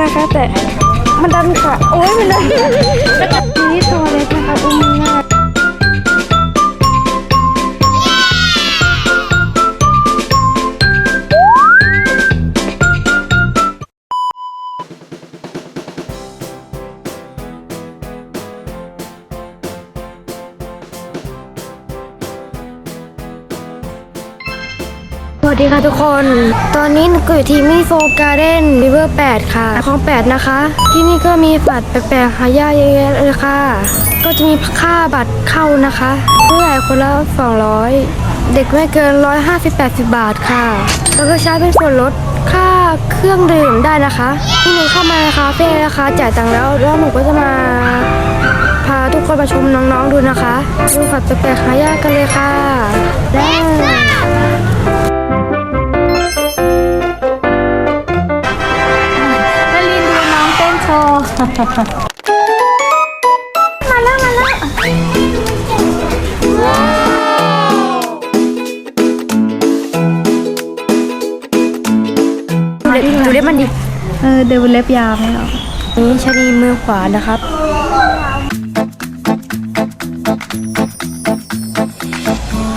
นะคะ แต่มันดันขาโอ้ยมันดัน ทุกคน ตอนนี้หนูก็อยู่ที่มิโฟการ์เด้นริเวอร์8ค่ะคลอง8 นะคะ ที่นี่ก็มีบัตรแปลกๆหายากเยอะแยะเลยค่ะ ก็จะมีค่าบัตรเข้านะคะผู้ใหญ่คนละ 200 เด็กไม่เกิน 150 80 บาทค่ะ แล้วก็ใช้เป็นส่วนลดค่าเครื่องดื่มได้นะคะ ที่หนูเข้ามาคาเฟ่นะคะจ่ายตังค์แล้วแล้วหนูก็จะมาพาทุกคนมาชมน้องๆดูนะคะ ดูบัตรแปลกๆหายากกันเลยค่ะได้ มาแล้วมาแล้วดูเล็บมันดิ เออเดวเล็บยาวไหมหรอนี่ชะนีมือขวานะครับ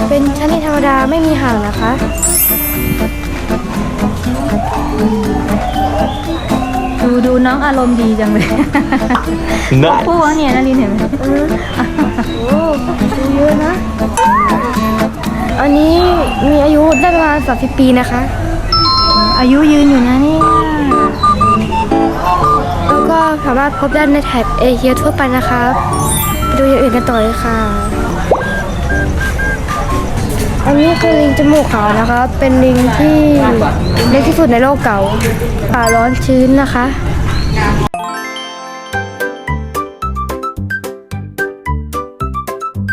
เป็นชะนีธรรมดาไม่มีหางนะคะ ดูดูน้องอารมณ์ดีจังเลยได้พูดว่าเนี่ยนารินเห็นไหมโอ้ดูเยอะนะ อันนี้มีอายุได้ประมาณ30ปีนะคะ อายุยืนอยู่นะเนี่ยแล้วก็สามารถพบได้ในแถบเอเชียทั่วไปนะครับไปดูอย่างอื่นกันต่อเลยค่ะ อันนี้คือลิงจมูกขาวนะคะ เป็นลิงที่เล็กที่สุดในโลกเก่าป่าร้อนชื้นนะคะ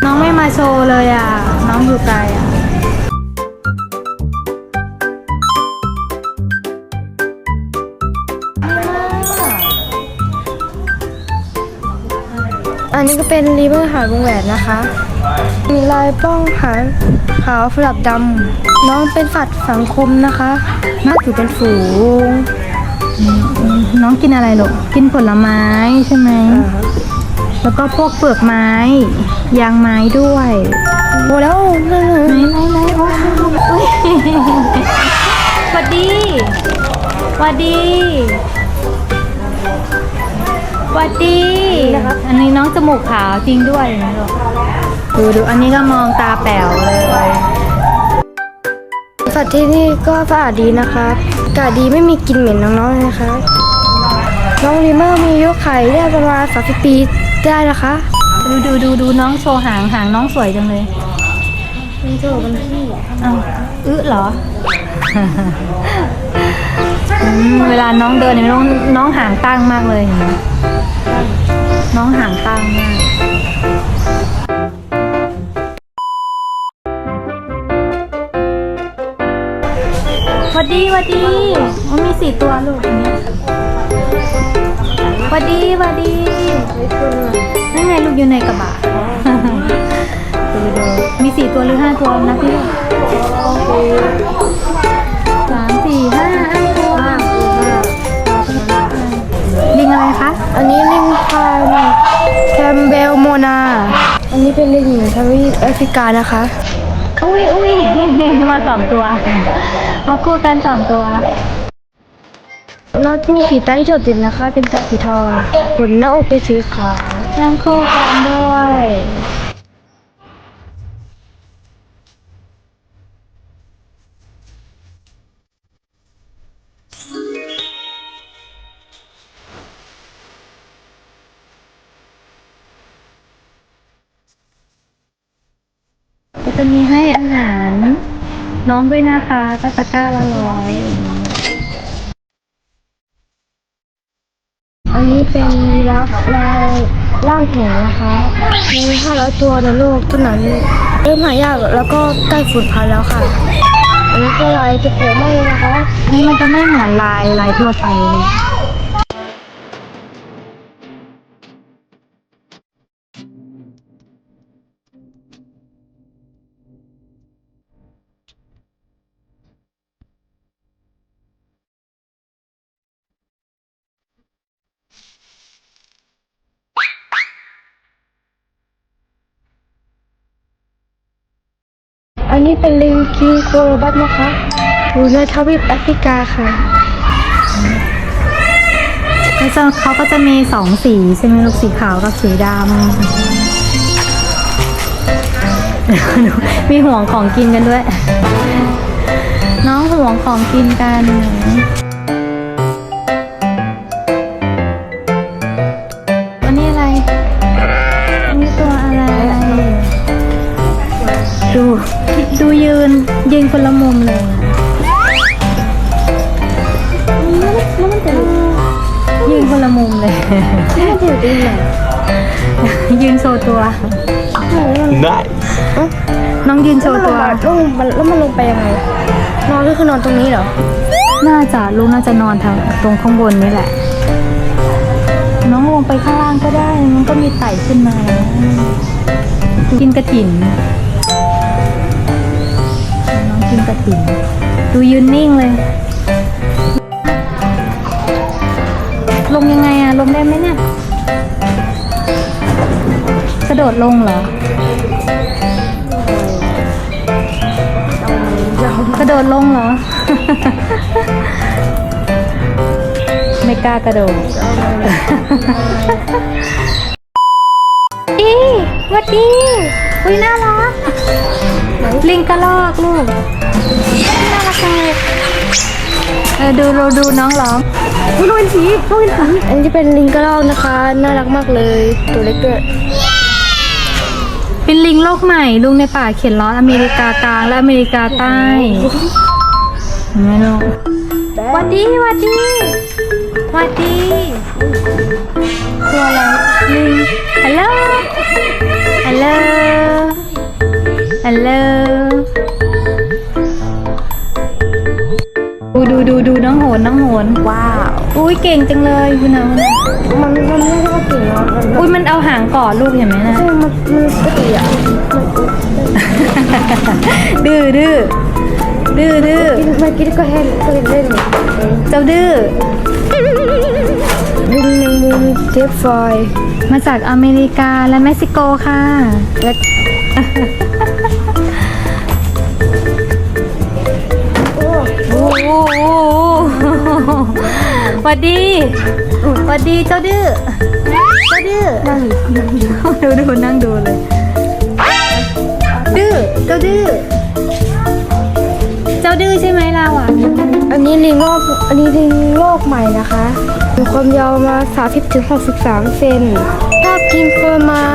น้องไม่มาโชว์เลยอะ น้องอยู่ไกลอะอันนี้ก็เป็นรีเวอร์หางวงแหวนนะคะ มีลายป้องหางขาวสลับดำน้องเป็นสัตว์สังคมนะคะน่าถือเป็นฝูง น้องกินอะไรลูกกินผลไม้ใช่ไหม แล้วก็พวกเปลือกไม้ ยางไม้ด้วยโอ้แล้วนั่นน่ะไหนไหนไหนโอ้ยอุ๊ยสวัสดีสวัสดี สวัสดี อันนี้น้องจมูกขาวจริงด้วยนะลูกดูดูอันนี้ก็มองตาแป๋วเลยสัตว์ที่นี่ก็สะอาดดีนะคะอากาศดีไม่มีกลิ่นเหม็นน้องๆเลยนะคะ น้องรีเมอร์มีอายุไขได้ประมาณ30ปีได้นะคะ ดูดูดูดูน้องโชว์หางหางน้องสวยจังเลยมันโถมันที่อ้าวอึเหรออืมเวลาน้องเดินเนี่ยน้องน้องหางตั้งมากเลยเห็นไหม น้องหางตั้งมากหวัดดีหวัดดีมันมีสี่ตัวลูกอย่างเนี้ยวัดดีหวัดดีนั่นไงลูกอยู่ในกระบะดูดูมีสี่ตัวหรือห้าตัวนะพี่สามสี่ห้าห้าตัว อะไรคะ อันนี้ลิงพายแคมเบลโมนา อันนี้เป็นลิงหญิงทวีปแอฟริกานะคะ อุ้ยอุ้ยมาสองตัวมาคู่กันสองตัวแล้วมีสีตาที่โดดเด่นนะคะ เป็นสีทองขนหน้าอกเป็นสีขาวนั่งคู่กันด้วย จะมีให้อาหาร น้องด้วยนะคะก็ตะกร้าละร้อยอันนี้เป็นรักลายร่างแหงนะคะมีห้าร้อยตัวในโลกต้นนั้นเริ่มหายากแล้วก็ใกล้สูญพันแล้วค่ะ อันนี้ก็ลายจะเกิดไม่นะคะนี่มันจะไม่เหมือนลายลายทั่วไปเลย อันนี้เป็นลิงคิงโคโรบัสนะคะอยู่ในทวีปแอฟริกาค่ะก็จะเขาก็จะมีสองสีใช่ไหมลูกสีขาวกับสีดำมีห่วงของกินกันด้วย น้องห่วงของกินกัน คนละมุมเลยอะยืนคนละมุมเลยนี่มันอยู่ตรงไหนยืนโชว์ตัว Nice. น้องยืนโชแล้วว์มันลตัวงมาแล้วมันแล้วมันลงไปยังไง นอนก็คือนอนตรงนี้เหรอ น่าจะลูกน่าจะนอนทางตรงข้างบนนี่แหละ น้องลงไปข้างล่างก็ได้ มันก็มีไต่ขึ้นมาแล้วกินกระถินน้อง กินกระถินดูยืนนิ่งเลย ลงยังไงอะลงได้ไหมเนี่ย กระโดดลงเหรอ กระโดดลงเหรอ ไม่กล้ากระโดดดีวัดดี อุ้ยน่ารัก ลิงกระลอกลูกน่ารักจังเลยเออดูเราดูน้องร้องอุ้ยนกอินทรีนกอินทรีอันนี้เป็นลิงกระรอกนะคะ น่ารักมากเลยตัวเล็กด้วยเป็นลิงโลกใหม่ลุงในป่าเขียนล้ออเมริกากลางและอเมริกาใต้เห็นไหมลูกหวัดดีหวัดดีหวัดดีตัวอะไรลิงฮัลโหลฮัลโหล ฮัลโหลดูดูดูดูน้องโหนน้องโหนว้าว อุ้ยเก่งจังเลยคุณนะคุณนะมันมันไม่ใช่ว่าเก่งนะมันอุ้ยมันเอาหางกอดลูกเห็นไหมนะใช่มันมันปกติอะดื้อดื้อดื้อดื้อกินเมื่อกี้ก็เห็นก็เห็นเล่นเจ้าดื้อลิงแมงมุมเทปฟอย มาจากอเมริกาและเม็กซิโกค่ะและ หหวัดดีหวัดดีเจ้าดื้อ เจ้าดื้อนั่งดูดูนั่งดูเลย ดื้อ เจ้าดื้อ เจ้าดื้อใช่ไหมเราอะ อันนี้ลิงโลกอันนี้ลิงโลกใหม่นะคะมีความยาวมา30ถึง63เซนชอบกินผลไม้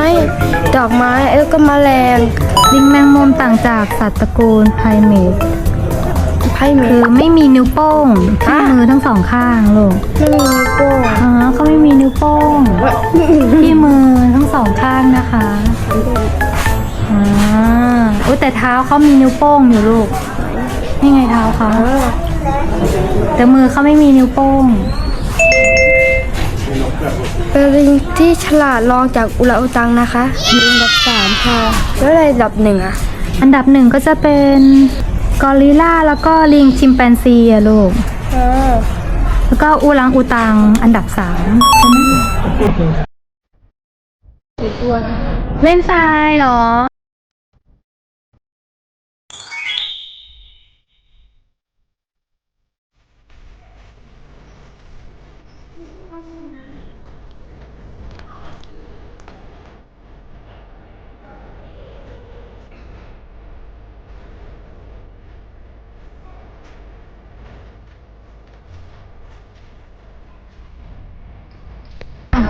ดอกไม้แล้วก็แมลง ลิงแมงมุมต่างจากสัตว์ตระกูลไพรเมท ไพ่เมคือไม่มีนิ้วโป้งที่มือทั้งสองข้างลูกไม่มีนิ้วโป้งอ๋อเขาไม่มีนิ้วโป้งที่มือทั้งสองข้างนะคะอ่าอุ้ยแต่เท้าเขามีนิ้วโป้งอยู่ลูกนี่ไงเท้าเขาแต่มือเขาไม่มีนิ้วโป้ง เป็นลิงที่ฉลาดรองจากอุราอุตังนะคะลิงอันดับสามค่ะ แล้วอะไรอันดับหนึ่งอะอันดับหนึ่งก็จะเป็น กอริลล่าแล้วก็ลิงชิมแปนซีอะลูกแล้วก็อูรังอูตังอันดับสามใช่ไหมเล่นทรายเหรอ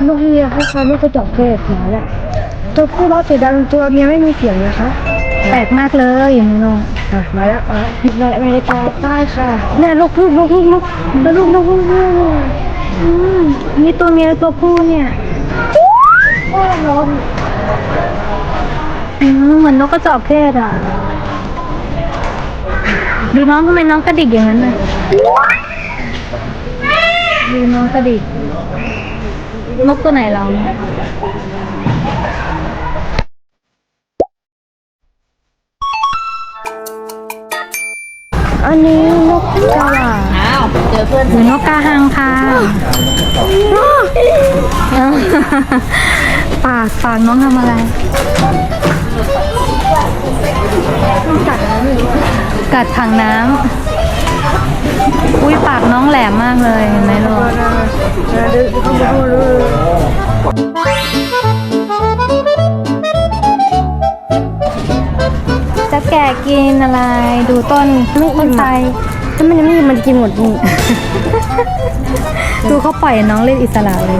นกเฮียคล้ายๆนก็ระจอกเทศหนาแหละตัวผู้ร้องเสียงดังตัวเมียไม่มีเสียงนะคะแปลกมากเลยอย่างนี้น้องอะมาแล้วมาผิดในอเมริกาใต้ค่ะเน่นกพูกนกลูกลูกลูกลูกลูกมนี่ตัวเมียตัวผู้เนี่ยโอ้ร้อนเหมือนนกกระจอกเทศอะดูน้องทำไมน้องกระดิกอย่างนั้นน่ะดูน้องกระดิก นกตัวไหนเราเนี่ยอันนี้นกกระหลาอ้าวเจหรือนกกาหังค่ะเอ้าปากปากน้องทำอะไรกัดถังน้ำ อุ้ยปากน้องแหลมมากเลยเห็นไหมลูกจะแกะกินอะไร ดูต้นไม่ต้นไทรถ้ามันยังไม่มันกินหมดนี่ ดูเขาปล่อยน้องเล่นอิสระเลย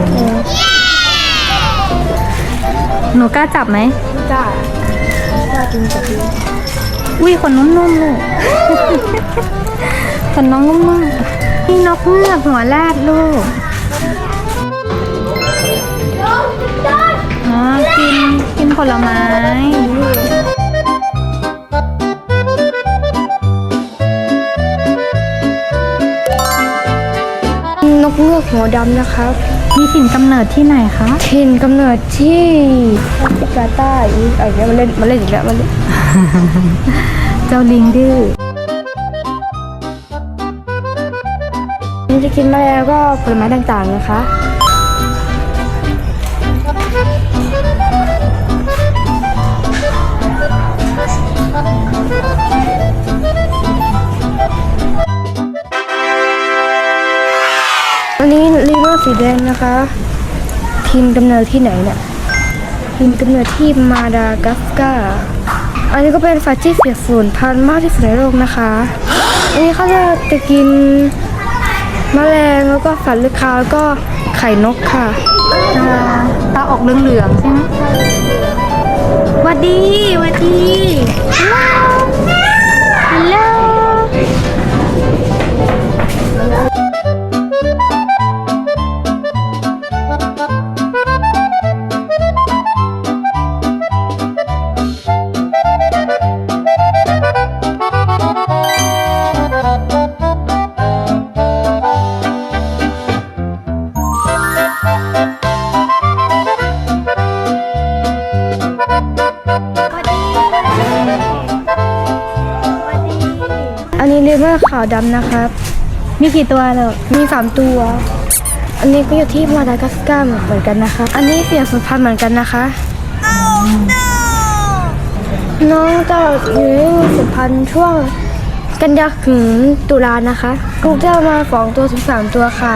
หนูกล้าจับไหมจ้าจ้ากินกับพี่อุ้ยขนนุ่มๆลูก ขนน้องนุ่มๆนี่นกเงือกหัวแรดลูกอ๋อกินกินผลไม้นกเงือกหัวดำนะครับ มีถิ่นกำเนิดที่ไหนคะถิ่นกำเนิดที่แอฟริกาใต้อุ๊ยเอาอีกแล้วมาเล่นมาเล่นอีกแล้วมาเล่น เจ้าลิงดื้อ กินแมลงก็ผลไม้ต่างๆนะคะ อันนี้ลีเวอร์สีแดงนะคะ ทีมกำเนิดที่ไหนเนี่ยทีมกำเนิดที่มาดากัสการ์อันนี้ก็เป็นสัตว์ที่เสียสูญพันธุ์มากที่สุดในโลกนะคะ อันนี้เขาจะจะกิน แมลงแล้วก็สัตว์เลื้อยคลานแล้วก็ไข่นกค่ะตาตาออกเหลืองๆใช่ไหมหวัดดีหวัดดีฮัลโหลฮัลโหล อันนี้ลีเวอร์ขาวดำนะครับ มีกี่ตัวลูกมีสามตัว อันนี้ก็อยู่ที่มาดากัสการ์เหมือนกันนะคะ อันนี้เสียสูญพันธุ์เหมือนกันนะคะ น้องจะอยู่ในสูญพันธุ์ช่วงกันยาถึงตุลานะคะลูกจะมาสองตัวถึงสามตัวค่ะ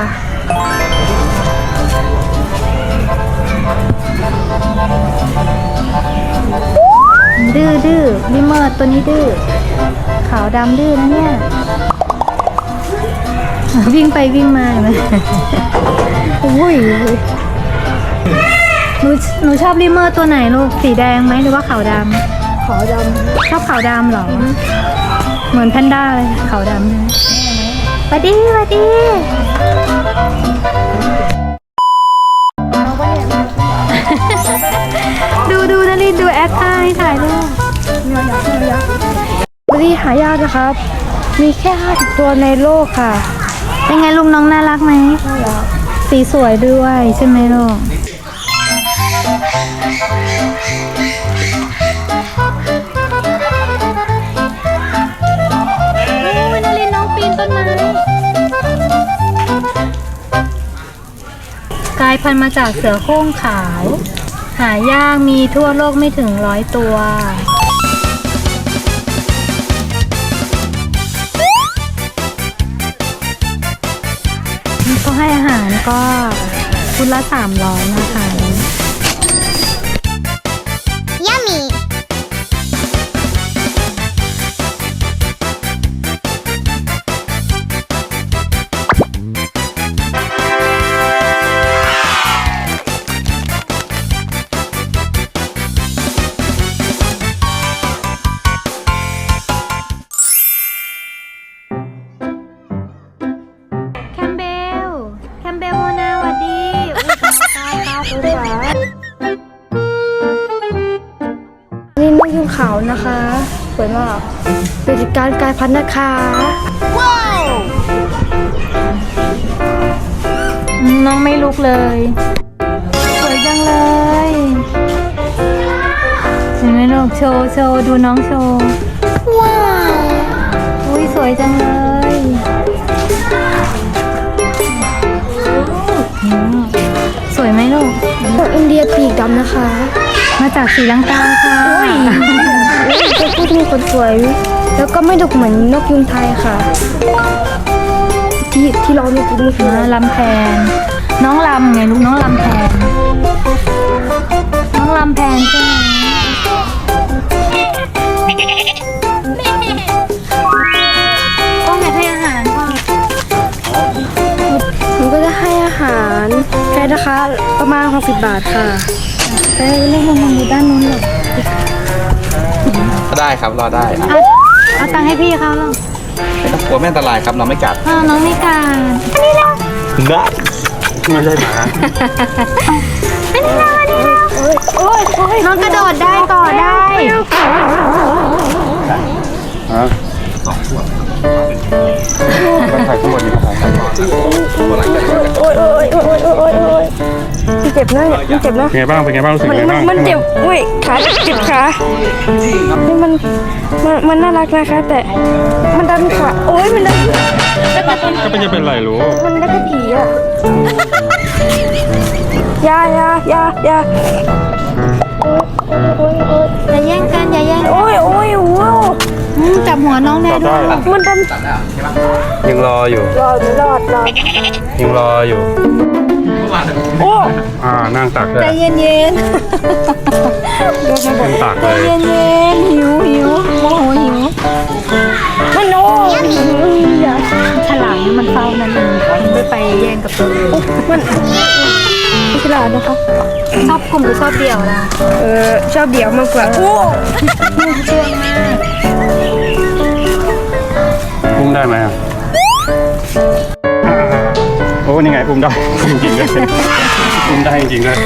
ดื้อดื้อลิเมอร์ตัวนี้ดื้อขาวดำดื้อนะเนี่ย วิ่งไปวิ่งมาเห็นไหมอุ้ยหนูหนูชอบลิเมอร์ตัวไหนลูกสีแดงไหมหรือว่าขาวดขาวดำชอบขาวดำเหรอ เหมือนแพนด้าเลยขาวดำนะสวัสดีสวัสดีดู ดูนารินดูแอคท่าให้ถ่ายรูปำวันนี้หายากนะครับ มีแค่50ตัวในโลกค่ะ เป็นไงลุงน้องน่ารักไหมสีสวยด้วยใช่ไหมลูกโอ้ยนารินน้องปีนต้นไม้กลายพันธุ์มาจากเสือโคร่งขาว หายากมีทั่วโลกไม่ถึงร้อยตัวเขาให้อาหารก็ชุดละสามร้อยนะคะ นะคะ สวยมากเป็นการกลายพันธุ์นะคะอืมน้องไม่ลุกเลย สวยจังเลยเห็นไหมลูกโชว์โชว์ดูน้องโชว์ ว้าวอุ้ยสวยจังเลยมสวยไหมลูกนกอินเดียปีกดำนะคะ มาจากศรีลังกาค่ะ ตัวผู้จะมีขนสวย แล้วก็ไม่ดุเหมือนนกยุงไทยค่ะ ที่ที่เรามีกินนี่คืออ่าลำแพน น้องลำไงลูกน้องลำแพน น้องลำแพนใช่ไหมต้องอยากให้อาหารพ่อผมก็จะให้อาหารแค่นะคะ ประมาณ60บาทค่ะไปเล่นมันอยู่ด้านนู้นหรอ ได้ครับรอได้อะเอาเอาตังค์ให้พี่เขาหรอกไม่ต้องกลัวไม่อันตรายครับเราไม่กัดอ้าวน้องไม่การได้ไม่ใช่หมาน้องกระโดดได้ก่อได้ฮะมาถ่ายทั้งหมดนี่ครับโอ๊ยโอ๊ยโอ๊ยโอ๊ยโอ๊ยโอ๊ย มันเจ็บนะมันเจ็บนะ เป็นไงบ้างเป็นไงบ้างรู้สึกมันไงมันบ้างมันเจ็บอุ้ยขาเจ็บขานี่มันมันมันน่ารักนะคะ แต่มันดันขาโอ๊ยมันดันก็เป็นจะเป็นไรรู้มันดันกระดีอะอยาอยาอยาอยาอย่าแย่งกันอย่าแย่งโอ๊ยโอ๊ยโอ้อืมจับหัวน้องแน่ด้วยมันดันยังรออยู่รอดรอดรอด ยังรออยู่ โอ้อ่านั่งตักเลใจยเย็นเย็นนั่งตักใจเลยเย็นเย็นหิวหิวโมโหหิวมันโอ้อย่าฉลามเนี่ยมันเฝ้านั่นเองไม่ไปแย่งกับตัวอื่นมันฉลาดนะคะชอบกลุ่มหรือชอบเดี่ยวล่ะเออชอบเดี่ยวมากกว่าโอ้เชื่องมากอุ้มได้ไหมอะโอ้นี่ไงอุ้มได้จริงๆด้วยอุ้มได้จริงๆด้วย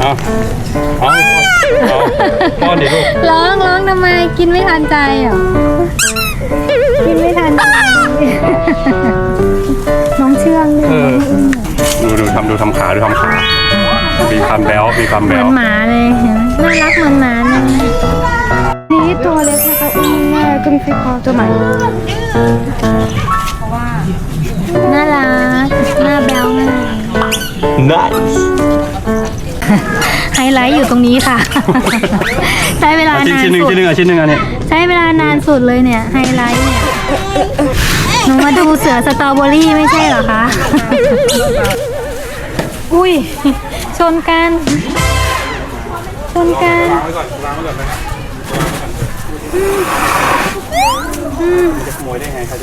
เอาเอาเอาป้อนดิลูกร้องร้องทำไมกินไม่ทันใจเหรอกินไม่ทันใจน้องเชื่องด้เอวยอดูดูทำดูทำขาดูทำขามีความแบ๊วมีความเหมืแบ๊อวนหมาเลยเห็นไหมน่ารักเหมือนหมาเลยนี่ตัวเล็กนะคะอุ้มง่ายก็มีฟีคอตัวใหม่น่ารัก ได้ไฮไลท์อยู่ตรงนี้ค่ะ ใช้เวลาเอาชิ้นนานชิ้นหนึ่งสุดชิ้นหนึ่งอะชิ้นหนึ่งอันนี้ใช้เวลานานสุดเลยเนี่ย ไฮไลท์เนี่ยหนูมาดูเสือสตรอเบอรี่ไม่ใช่เหรอคะ อุ้ย ชนกัน ชนกัน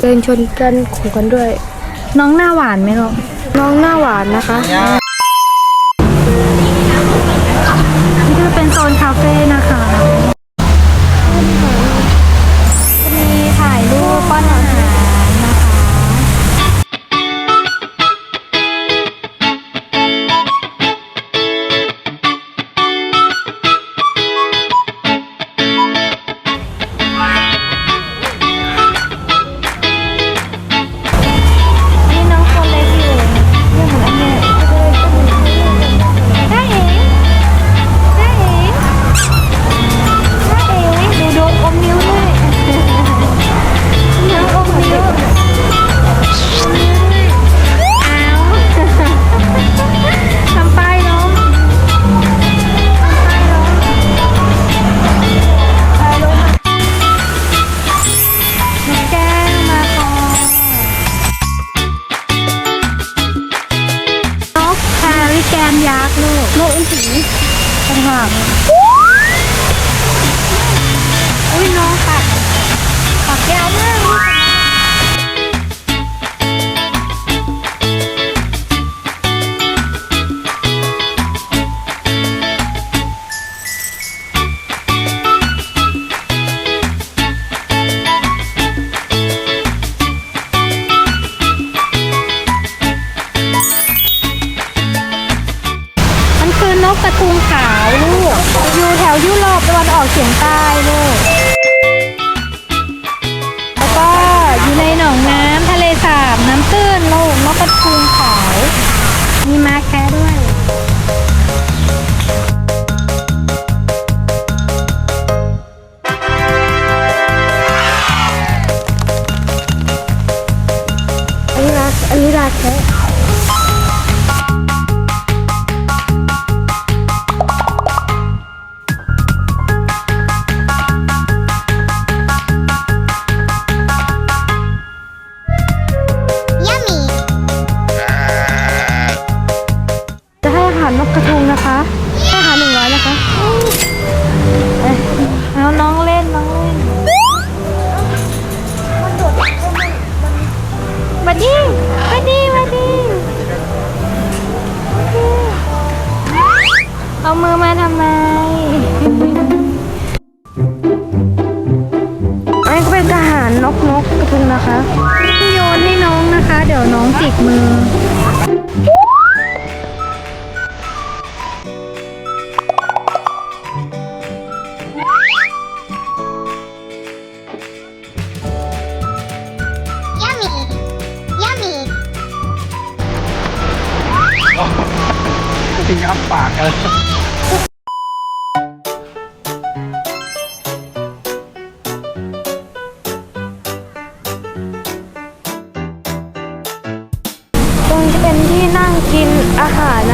เดินชนกันขู่กันด้วย น้องหน้าหวานไหมลูกน้องหน้าหวานนะคะ ต่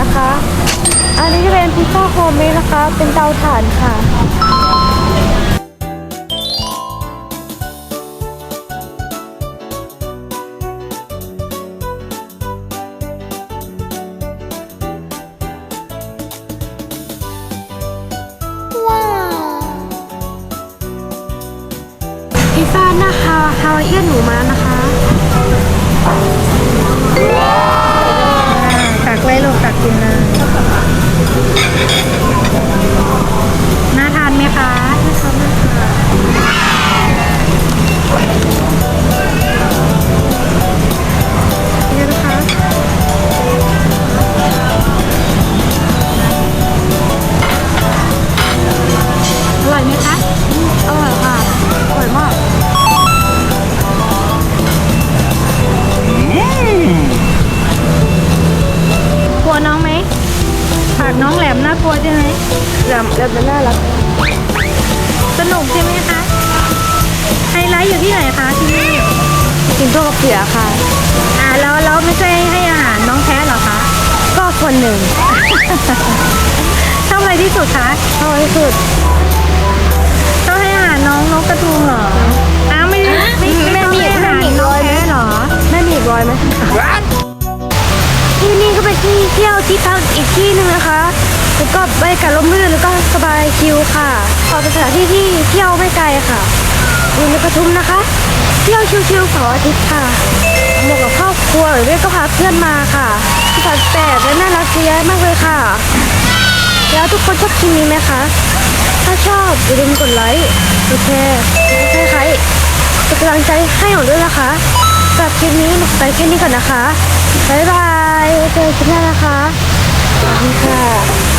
นะคะ อันนี้จะเป็นพิซซ่าโฮมเมดนะคะ เป็นเตาถ่านค่ะ ที่พักอีกที่หนึ่งนะคะแล้วก็บรรยากาศร่มรื่นแล้วก็สบายชิลค่ะ ขอเป็นสถานที่ที่เที่ยวไม่ไกลค่ะอยู่ในปทุมนะคะ เที่ยวชิลๆเสาร์อาทิตย์ค่ะเหมาะกับครอบครัวหรือไม่ก็พาเพื่อนมาค่ะที่พักแปดและน่ารักเยอะแยมากเลยค่ะ แล้วทุกคนชอบคลิปนี้ไหมคะ ถ้าชอบอย่าลืมกดไลค์กดแชร์กดใครๆเป็นกำลังใจให้หนูด้วยนะคะสำหรับคลิปนี้หนูไปแค่นี้ก่อนนะคะ บ๊ายบายไว้เจอกันนะคะสวัสดีค่ะ